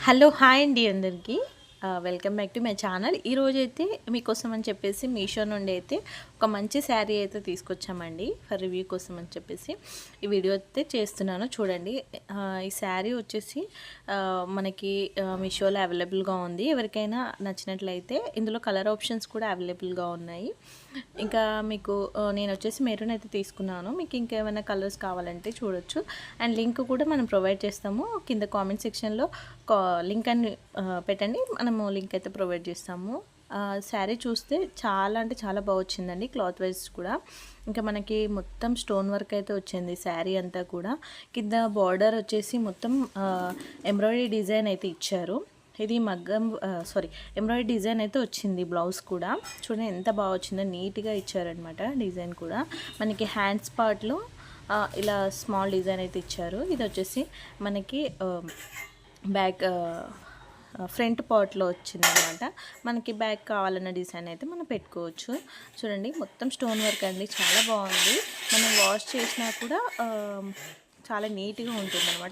Hello hi అండి అందరికీ. Welcome back to my channel. ఈరోజు అయితే మీకోసం అని చెప్పేసి మీషో నుండి అయితే ఒక మంచి శారీ అయితే తీసుకొచ్చామండి ఫర్ రివ్యూ కోసం అని చెప్పేసి. ఈ వీడియో అయితే చేస్తున్నాను చూడండి. ఈ శారీ వచ్చేసి మనకి మీషోలో అవైలబుల్గా ఉంది. ఎవరికైనా నచ్చినట్లయితే ఇందులో కలర్ ఆప్షన్స్ కూడా అవైలబుల్గా ఉన్నాయి. ఇంకా మీకు నేను వచ్చేసి మెరూన్ అయితే తీసుకున్నాను. మీకు ఇంకేమైనా కలర్స్ కావాలంటే చూడొచ్చు. అండ్ లింక్ కూడా మనం ప్రొవైడ్ చేస్తాము. కింద కామెంట్ సెక్షన్లో లింక్ అని పెట్టండి. మనం మనము లింక్ అయితే ప్రొవైడ్ చేస్తాము. శారీ చూస్తే చాలా అంటే చాలా బాగా వచ్చిందండి క్లాత్ వైజ్ కూడా. ఇంకా మనకి మొత్తం స్టోన్ వర్క్ అయితే వచ్చింది శారీ అంతా కూడా. కింద బార్డర్ వచ్చేసి మొత్తం ఎంబ్రాయిడరీ డిజైన్ అయితే ఇచ్చారు. ఇది మగ్గం సారీ ఎంబ్రాయిడరీ డిజైన్ అయితే వచ్చింది బ్లౌజ్ కూడా. చూడండి ఎంత బాగా వచ్చిందో నీట్గా ఇచ్చారనమాట డిజైన్ కూడా. మనకి హ్యాండ్స్ పార్ట్లో ఇలా స్మాల్ డిజైన్ అయితే ఇచ్చారు. ఇది వచ్చేసి మనకి బ్యాక్ ఫ్రంట్ పార్ట్లో వచ్చిందనమాట. మనకి బ్యాక్ కావాలన్న డిజైన్ అయితే మనం పెట్టుకోవచ్చు. చూడండి మొత్తం స్టోన్ వర్క్ అండి. చాలా బాగుంది. మనం వాష్ చేసినా కూడా చాలా నీట్గా ఉంటుంది అనమాట